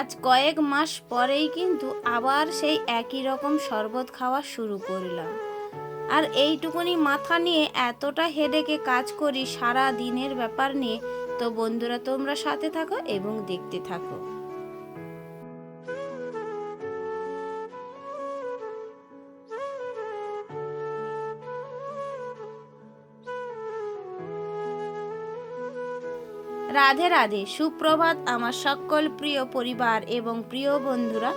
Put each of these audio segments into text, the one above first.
আজ কয়েক মাস পরেই কিন্তু আবার সেই একই রকম শরবত খাওয়া শুরু করলাম। আর এইটুকুনি মাথা নিয়ে এতটা হেডেকে কাজ করি সারা দিনের ব্যাপার নিয়ে, তো বন্ধুরা তোমরা সাথে থাকো এবং দেখতে থাকো। রাধে রাধে, সুপ্রভাত আমার সকল প্রিয় পরিবার এবং প্রিয় বন্ধুরা।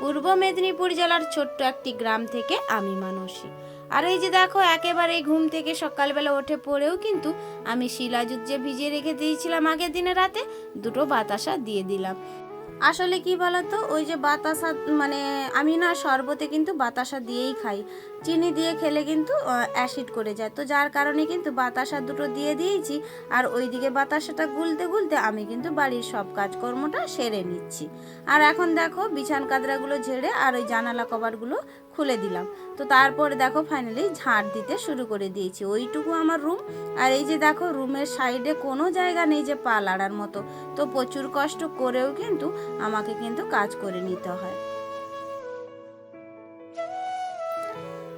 পূর্ব মেদিনীপুর জেলার ছোট্ট একটি গ্রাম থেকে আমি মানসী। আর এই যে দেখো, একেবারে ঘুম থেকে সকালবেলা উঠে পড়েও কিন্তু আমি শিলাজুত যে ভিজিয়ে রেখে দিয়েছিলাম আগের দিনে রাতে, দুটো বাতাসা দিয়ে দিলাম। আসলে কি বলতো, ওই যে বাতাসা মানে আমি না শরবতে কিন্তু বাতাসা দিয়েই খাই। চিনি দিয়ে খেলে কিন্তু অ্যাসিড করে যায়। তো যার কারণে কিন্তু বাতাসা দুটো দিয়ে দিয়েছি, আর ওইদিকে বাতাসাটা গুলতে গুলতে আমি কিন্তু বাড়ির সব কাজকর্মটা সেরে নিচ্ছি। আর এখন দেখো, বিছান কাদরাগুলো ঝেড়ে আর ওই জানালা কভারগুলো খুলে দিলাম। তো তারপরে দেখো ফাইনালি ঝাড় দিতে শুরু করে দিয়েছি। ওইটুকু আমার রুম আর এই যে দেখো, রুমের সাইডে কোনো জায়গা নেই যে পা লাড়ার মতো। তো প্রচুর কষ্ট করেও কিন্তু আমাকে কিন্তু কাজ করে নিতে হয়।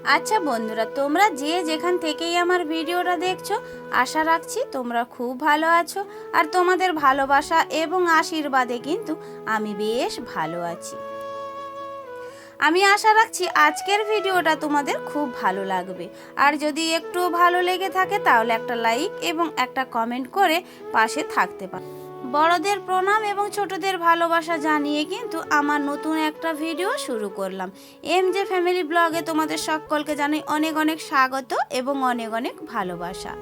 আচ্ছা বন্ধুরা, তোমরা যে যেখান থেকেই আমার ভিডিওটা দেখছ, আশা রাখছি তোমরা খুব ভালো আছো। আর তোমাদের ভালোবাসা এবং আশীর্বাদে কিন্তু আমি বেশ ভালো আছি। আমি আশা রাখছি আজকের ভিডিওটা তোমাদের খুব ভালো লাগবে। আর যদি একটু ভালো লেগে থাকে, তাহলে একটা লাইক এবং একটা কমেন্ট করে পাশে থাকতে পারো বড়দের প্রণাম এবং ছোটদের ভালোবাসা জানিয়ে কিন্তু আমার নতুন একটা ভিডিও শুরু করলাম। এম জে ফ্যামিলি ব্লগে তোমাদের সকলকে জানাই অনেক অনেক স্বাগত এবং অনেক অনেক ভালোবাসা।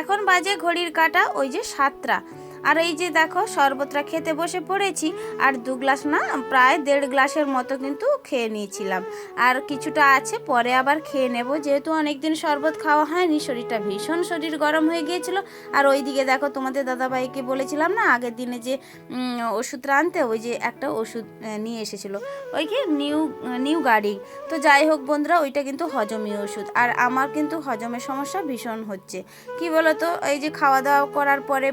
এখন বাজে ঘড়ির কাটা, ওই যে সাতটা। আর এই যে দেখো, শরবতটা খেতে বসে পড়েছি, আর দু গ্লাস না, প্রায় দেড় গ্লাসের মতো কিন্তু খেয়ে নিয়েছিলাম। আর কিছুটা আছে, পরে আবার খেয়ে নেব। যেহেতু অনেকদিন শরবত খাওয়া হয়নি, শরীরটা ভীষণ শরীর গরম হয়ে গিয়েছিল। আর ওইদিকে দেখো, তোমাদের দাদাভাইকে বলেছিলাম না, আগের দিনে যে ওষুধটা আনতে ওই যে একটা ওষুধ নিয়ে এসেছিল। ওই কি, নিউ নিউ গাড়ি। তো যাই হোক বন্ধুরা, ওইটা কিন্তু হজমি ওষুধ। আর আমার কিন্তু হজমের সমস্যা ভীষণ হচ্ছে। কি বলতো, এই যে খাওয়া দাওয়া করার পরে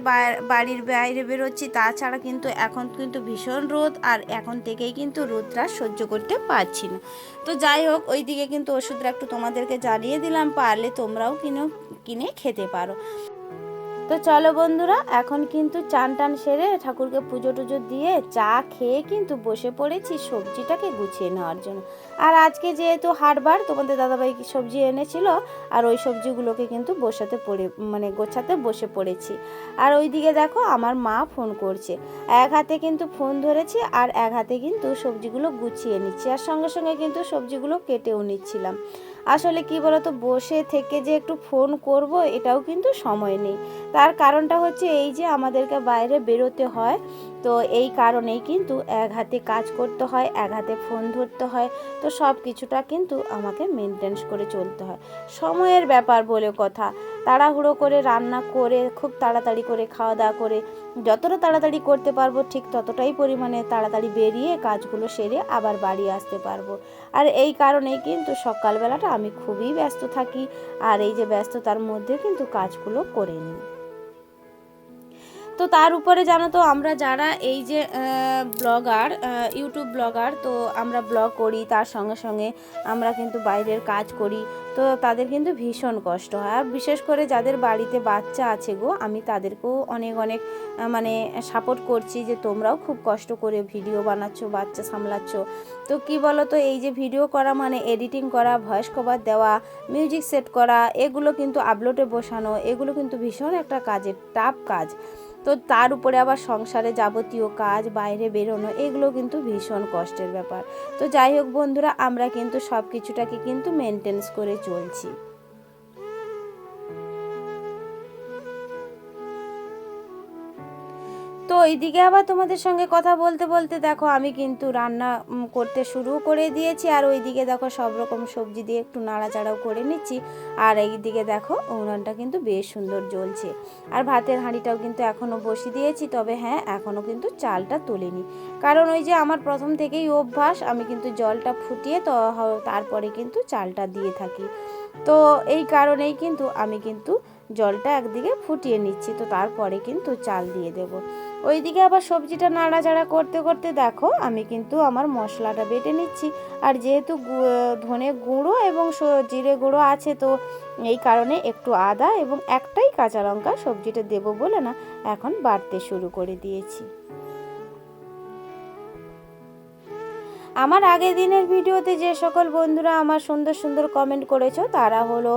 বাড়ির বাইরে বেরোচ্ছি, তাছাড়া কিন্তু এখন কিন্তু ভীষণ রোদ আর এখন থেকেই কিন্তু রোদটা সহ্য করতে পারছি না। তো যাই হোক ওই দিকে কিন্তু ওষুধটা একটু তোমাদেরকে জানিয়ে দিলাম, পারলে তোমরাও কিনে কিনে খেতে পারো। তো চলো বন্ধুরা, এখন কিন্তু চান টান সেরে ঠাকুরকে পুজো টুজো দিয়ে চা খেয়ে কিন্তু বসে পড়েছি সবজিটাকে গুছিয়ে নেওয়ার জন্য। আর আজকে যেহেতু হাটবার, তোমাদের দাদাভাই সবজি এনেছিল, আর ওই সবজিগুলোকে কিন্তু বসাতে পড়ে মানে গোছাতে বসে পড়েছি। আর ওইদিকে দেখো আমার মা ফোন করছে। এক হাতে কিন্তু ফোন ধরেছি, আর এক হাতে কিন্তু সবজিগুলো গুছিয়ে নিচ্ছি, আর সঙ্গে সঙ্গে কিন্তু সবজিগুলো কেটেও নিচ্ছিলাম। আসলে কি বলতো, বসে থেকে যে একটু ফোন করব, এটাও কিন্তু সময় নেই। তার কারণটা হচ্ছে এই যে আমাদেরকে বাইরে বেরোতে হয়, তো এই কারণেই কিন্তু এক হাতে কাজ করতে হয়, এক হাতে ফোন ধরতে হয়, তো সব কিছুটা কিন্তু আমাকে মেনটেন্স করে চলতে হয়। সময়ের ব্যাপার বলে কথা। তাড়াহুড়ো করে রান্না করে, খুব তাড়াতাড়ি করে খাওয়া দাওয়া করে, যতটা তাড়াতাড়ি করতে পারব ঠিক ততটাই পরিমাণে তাড়াতাড়ি বেরিয়ে কাজগুলো সেরে আবার বাড়ি আসতে পারব। আর এই কারণেই কিন্তু সকালবেলাটা আমি খুবই ব্যস্ত থাকি, আর এই যে ব্যস্ততার মধ্যে কিন্তু কাজগুলো করে নিই। তো তার উপরে জানো তো আমরা যারা এই যে ব্লগার ইউটিউব ব্লগার, তো আমরা ব্লগ করি, তার সঙ্গে সঙ্গে আমরা কিন্তু বাইরের কাজ করি, তো তাদের কিন্তু ভীষণ কষ্ট হয়। আর বিশেষ করে যাদের বাড়িতে বাচ্চা আছে গো, আমি তাদেরকেও অনেক অনেক মানে সাপোর্ট করছি যে তোমরাও খুব কষ্ট করে ভিডিও বানাচ্ছ, বাচ্চা সামলাচ্ছ। তো কি বলো তো এই যে ভিডিও করা মানে এডিটিং করা ভয়েস কভার দেওয়া মিউজিক সেট করা, এগুলো কিন্তু আপলোডে বসানো, এগুলো কিন্তু ভীষণ একটা কাজের টাফ কাজ। তো তার উপরে আবার সংসারে যাবতীয় কাজ, বাইরে বেরোনো, এগুলো কিন্তু ভীষণ কষ্টের ব্যাপার। তো যাই হোক বন্ধুরা, আমরা কিন্তু সব কিছুটাকে কিন্তু মেনটেন্স করে চলছি। তো এইদিকে আবার তোমাদের সঙ্গে কথা বলতে বলতে দেখো আমি কিন্তু রান্না করতে শুরু করে দিয়েছি। আর ওইদিকে দেখো সব রকম সবজি দিয়ে একটু নাড়াচাড়াও করে নিচ্ছি। আর এইদিকে দেখো উনুনটা কিন্তু বেশ সুন্দর জ্বলছে। আর ভাতের হাঁড়িটাও কিন্তু এখনও বসিয়ে দিয়েছি। তবে হ্যাঁ এখনও কিন্তু চালটা তুলিনি। কারণ ওই যে আমার প্রথম থেকেই অভ্যাস, আমি কিন্তু জলটা ফুটিয়ে তো তারপরে কিন্তু চালটা দিয়ে থাকি। তো এই কারণেই কিন্তু আমি কিন্তু জলটা একদিকে ফুটিয়ে নিচ্ছি। তো তারপরে কিন্তু চাল দিয়ে দেব। ওইদিকে আবার সবজিটা নাড়াচাড়া করতে করতে দেখো, আমি কিন্তু আমার মশলাটা বেটে নিচ্ছি। আর যেহেতু ধনে গুঁড়ো এবং জিরে গুঁড়ো আছে তো এই কারণে একটু আদা এবং একটাই কাঁচা লঙ্কা সবজিটা দেবো বলে না, এখন বাড়তে শুরু করে দিয়েছি। আমার আগের দিনের ভিডিওতে যে সকল বন্ধুরা আমার সুন্দর সুন্দর কমেন্ট করেছ, তারা হলো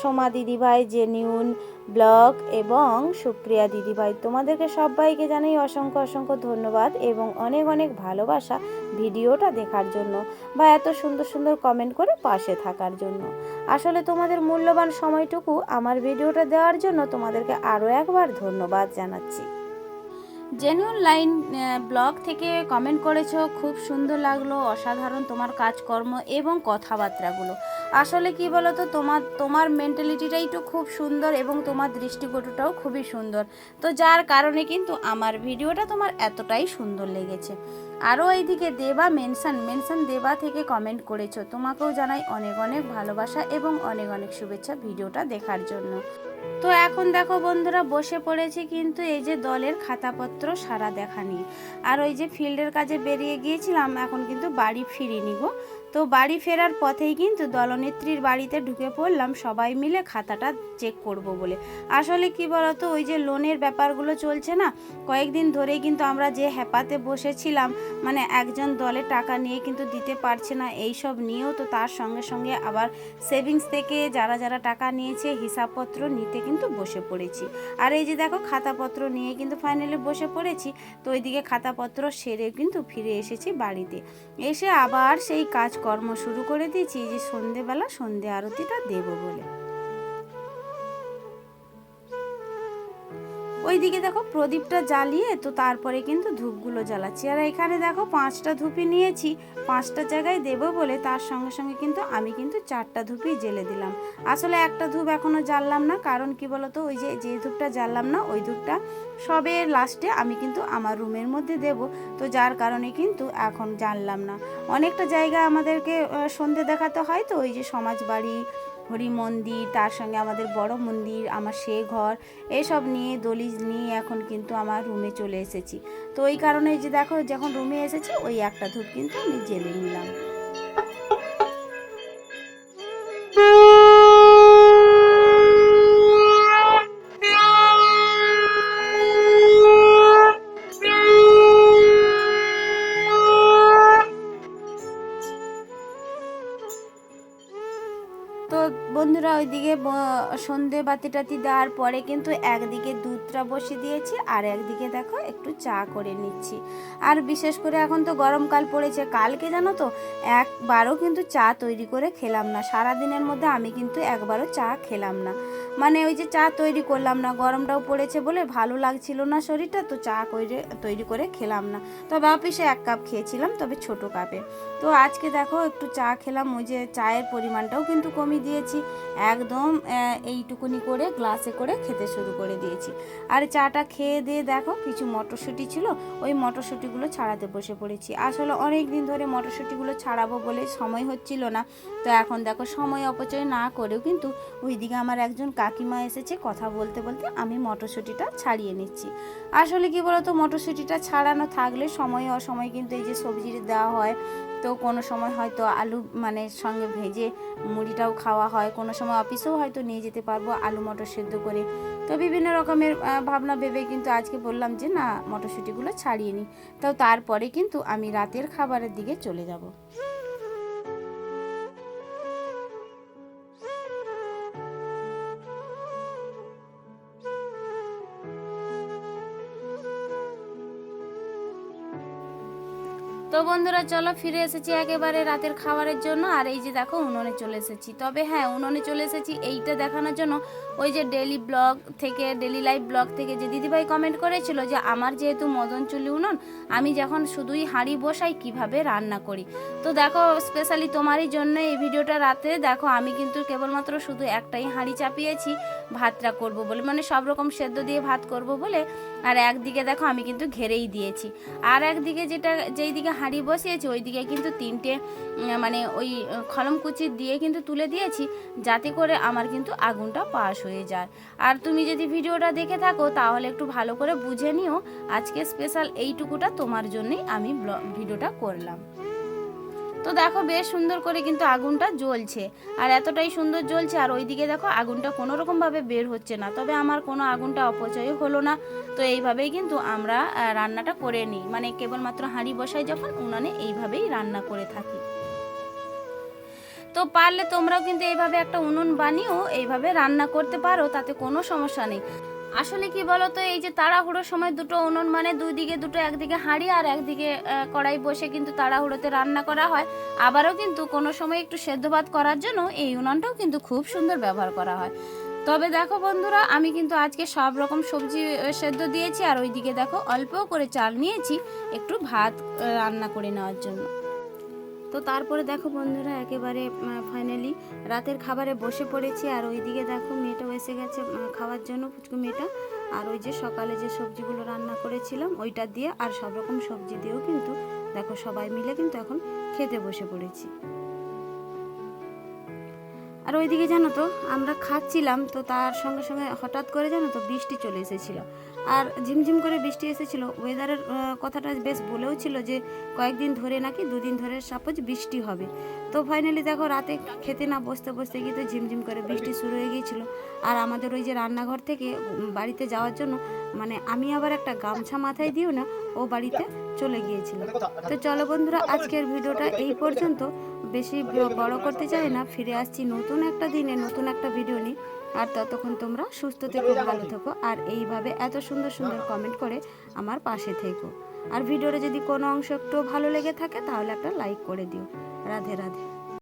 সোমা দিদিভাই, জেনিউন ব্লগ এবং সুপ্রিয়া দিদিভাই। তোমাদেরকে সবাইকে জানাই অসংখ্য অসংখ্য ধন্যবাদ এবং অনেক অনেক ভালোবাসা ভিডিওটা দেখার জন্য বা এত সুন্দর সুন্দর কমেন্ট করে পাশে থাকার জন্য। আসলে তোমাদের মূল্যবান সময়টুকু আমার ভিডিওটা দেওয়ার জন্য তোমাদেরকে আরও একবার ধন্যবাদ জানাচ্ছি। জেনুইন লাইন ব্লগ থেকে কমেন্ট করেছ, খুব সুন্দর লাগল, অসাধারণ তোমার কাজকর্ম এবং কথাবার্তাগুলো। আসলে কি বলো তো তোমার তোমার মেন্টালিটিটাই তো খুব সুন্দর এবং তোমার দৃষ্টিকটুটাও খুবই সুন্দর। তো যার কারণে কিন্তু আমার ভিডিওটা তোমার এতটাই সুন্দর লেগেছে। আরও এইদিকে দেবা মেনশন মেনশন দেবা থেকে কমেন্ট করেছ। তোমাকেও জানাই অনেক অনেক ভালোবাসা এবং অনেক অনেক শুভেচ্ছা ভিডিওটা দেখার জন্য। তো এখন দেখো বন্ধুরা, বসে পড়েছি কিন্তু এই যে দলের খাতাপত্র সারা দেখা আর ওই যে ফিল্ডের কাজে বেরিয়ে গিয়েছিলাম, এখন কিন্তু বাড়ি ফিরিনি গো। তো বাড়ি ফেরার পথেই কিন্তু দলনেত্রীর বাড়িতে ঢুকে পড়লাম। সবাই মিলে খাতাটা চেক করব বলে। আসলে কি বলতো, ওই যে লোনের ব্যাপারগুলো চলছে না, কয়েকদিন ধরেই কিন্তু আমরা যে হ্যাপাতে বসেছিলাম মানে একজন দলে টাকা নিয়ে কিন্তু দিতে পারছে না এই সব নিয়েও, তো তার সঙ্গে সঙ্গে আবার সেভিংস থেকে যারা যারা টাকা নিয়েছে, হিসাবপত্র নিতে কিন্তু বসে পড়েছি। আর এই যে দেখো, খাতাপত্র নিয়ে কিন্তু ফাইনালি বসে পড়েছি, তো ওইদিকে খাতাপত্র সেরে কিন্তু ফিরে এসেছি বাড়িতে। এসে আবার সেই কাজকর্ম শুরু করে দিয়েছি যে সন্ধেবেলা সন্ধে আরতিটা দেব বলে। ওইদিকে দেখো প্রদীপটা জ্বালিয়ে, তো তারপরে কিন্তু ধূপগুলো জ্বালাচ্ছি। আর এখানে দেখো পাঁচটা ধূপই নিয়েছি, পাঁচটা জায়গায় দেবো বলে তার সঙ্গে সঙ্গে কিন্তু আমি কিন্তু চারটা ধূপই জেলে দিলাম। আসলে একটা ধূপ এখনও জ্বাললাম না, কারণ কি বলতো, ওই যে যে ধূপটা জ্বাললাম না, ওই ধূপটা সবে লাস্টে আমি কিন্তু আমার রুমের মধ্যে দেব। তো যার কারণে কিন্তু এখন জানলাম না। অনেকটা জায়গা আমাদেরকে সন্ধে দেখাতে হয় তো, ওই যে সমাজ বাড়ি হরি মন্দির, তার সঙ্গে আমাদের বড় মন্দির, আমার সে ঘর, এসব নিয়ে দলিজ নিয়ে এখন কিন্তু আমার রুমে চলে এসেছি। তো ওই কারণে যে দেখো, যখন রুমে এসেছি, ওই একটা ধূপ কিন্তু আমি জেলে নিলাম। বন্ধুরা ওইদিকে সন্ধে বাতি টাতি দেওয়ার পরে কিন্তু একদিকে দুধটা বসিয়ে দিয়েছি আর একদিকে দেখো একটু চা করে নিচ্ছি। আর বিশেষ করে এখন তো গরমকাল পড়েছে, কালকে জানো তো একবারও কিন্তু চা তৈরি করে খেলাম না। সারা দিনের মধ্যে আমি কিন্তু একবারও চা খেলাম না। মানে ওই যে চা তৈরি করলাম না, গরমটাও পড়েছে বলে ভালো লাগছিল না শরীরটা, তো চা করে, তৈরি করে খেলাম না। তবে অফিসে এক কাপ খেয়েছিলাম, তবে ছোট কাপে। তো আজকে দেখো একটু চা খেলাম, ওই যে চায়ের পরিমাণটাও কিন্তু কমিয়ে দিয়েছি। একদম এইটুকুনি করে গ্লাসে করে খেতে শুরু করে দিয়েছি। আর চাটা খেয়ে দিয়ে দেখো কিছু মটরশুঁটি ছিল, ওই মটরশুঁটিগুলো ছাড়াতে বসে পড়েছি। আসলে অনেক দিন ধরে মটরশুঁটিগুলো ছাড়াবো বলে সময় হচ্ছিল না। তো এখন দেখো সময় অপচয় না করেও কিন্তু ওইদিকে আমার একজন কাকিমা এসেছে কথা বলতে বলতে আমি মটরশুঁটিটা ছাড়িয়ে নিচ্ছি। আসলে কি বলতো, মটরশুঁটিটা ছাড়ানো থাকলে সময় অসময় কিন্তু এই যে সবজি দেওয়া হয় তো কোনো সময় হয়তো আলু মানে সঙ্গে ভেজে মুড়িটাও খাওয়া হয়। কোনো সময় অফিসেও হয়তো নিয়ে যেতে পারব আলু মটর সেদ্ধ করে। তো বিভিন্ন রকমের ভাবনা ভেবে কিন্তু আজকে বললাম যে না, মটরশুঁটিগুলো ছাড়িয়ে নিই। তো তারপরে কিন্তু আমি রাতের খাবারের দিকে চলে যাব। তো বন্ধুরা, চলো ফিরে এসেছি একেবারে রাতের খাবারের জন্য। আর এই যে দেখো, উনুনে চলে এসেছি। তবে হ্যাঁ উনুনে চলে এসেছি এইটা দেখানোর জন্য। ওই যে ডেলি ব্লগ থেকে ডেলি লাইফ ব্লগ থেকে যে দিদিভাই কমেন্ট করেছিল যে, আমার যেহেতু মদন চুলি উনুন, আমি যখন শুধুই হাঁড়ি বসাই, কীভাবে রান্না করি? তো দেখো স্পেশালি তোমারই জন্য এই ভিডিওটা রাতে। দেখো, আমি কিন্তু কেবলমাত্র শুধু একটাই হাঁড়ি চাপিয়েছি, ভাতটা করব বলে। মানে সব রকম সেদ্ধ দিয়ে ভাত করব বলে। আর একদিকে দেখো, আমি কিন্তু ঘেরেই দিয়েছি। আর একদিকে যেটা যেই দিকে হাঁড়ি বসিয়েছি ওই দিকে কিন্তু তিনটে মানে ওই খলমকুচি খলম কুচি দিয়ে কিন্তু তুলে দিয়েছি, যাতে করে আমার কিন্তু আগুনটা পাশ হয়ে যায়। আর তুমি যদি ভিডিওটা দেখে থাকো, তাহলে একটু ভালো করে বুঝে নিও, আজকে স্পেশাল এইটুকুটা তোমার জন্যই আমি ভিডিওটা করলাম। তো দেখো বেশ সুন্দর করে কিন্তু আগুনটা জ্বলছে। আর এতটাই সুন্দর জ্বলছে, আর ওইদিকে দেখো আগুনটা কোনো রকমভাবে বের হচ্ছে না। তবে আমার কোনো আগুনটা অপচয় হলো না। তো এইভাবেই কিন্তু আমরা রান্নাটা করে নিই। মানে কেবলমাত্র হাঁড়ি বসাই যখন, উনানে এইভাবেই রান্না করে থাকি। তো পারলে তোমরাও কিন্তু এইভাবে একটা উনুন বানিয়েও এইভাবে রান্না করতে পারো, তাতে কোনো সমস্যা নেই। আসলে কি বলো তো এই যে তাড়াহুড়োর সময় দুটো উনুন মানে দুই দিকে দুটো একদিকে হাঁড়ি আর একদিকে কড়াই বসে কিন্তু তাড়াহুড়োতে রান্না করা হয়। আবারও কিন্তু কোনো সময় একটু সেদ্ধ ভাত করার জন্য এই উনুনটাও কিন্তু খুব সুন্দর ব্যবহার করা হয়। তবে দেখো বন্ধুরা, আমি কিন্তু আজকে সব রকম সবজি সেদ্ধ দিয়েছি আর ওইদিকে দেখো অল্প করে চাল নিয়েছি একটু ভাত রান্না করে নেওয়ার জন্য। তো তারপরে দেখো বন্ধুরা, একেবারে ফাইনালি রাতের খাবারে বসে পড়েছি। আর ওইদিকে দেখো মেয়েটাও এসে গেছে খাওয়ার জন্য পুচকু মেয়েটা। আর ওই যে সকালে যে সবজিগুলো রান্না করেছিলাম, ওইটা দিয়ে আর সব রকম সবজি দিয়েও কিন্তু দেখো সবাই মিলে কিন্তু এখন খেতে বসে পড়েছি। আর ওইদিকে জানো তো, আমরা খাচ্ছিলাম, তো তার সঙ্গে সঙ্গে হঠাৎ করে জানো তো বৃষ্টি চলে এসেছিল। আর ঝিমঝিম করে বৃষ্টি এসেছিল। ওয়েদারের কথাটা বেশ বলেও ছিল যে কয়েকদিন ধরে নাকি দুদিন ধরে সাপোজ বৃষ্টি হবে। তো ফাইনালি দেখো রাতে খেতে না বসতে বসতে গিয়ে তো ঝিমঝিম করে বৃষ্টি শুরু হয়ে গিয়েছিল। আর আমাদের ওই যে রান্নাঘর থেকে বাড়িতে যাওয়ার জন্য মানে আমি আবার একটা গামছা মাথায় দিও না, ও বাড়িতে চলে গিয়েছিল। তো চলো বন্ধুরা, আজকের ভিডিওটা এই পর্যন্ত। বেশি বড় করতে চাই না, ফিরে আসছি নতুন একটা দিনে, নতুন একটা ভিডিও নিয়ে। আর ততক্ষণ তোমরা সুস্থ থেকো ভালো থেকো আর এইভাবে এত সুন্দর সুন্দর কমেন্ট করে আমার পাশে থেকো। আর ভিডিওটা যদি কোনো অংশ একটু ভালো লেগে থাকে তাহলে একটা লাইক করে দিও। রাধে রাধে।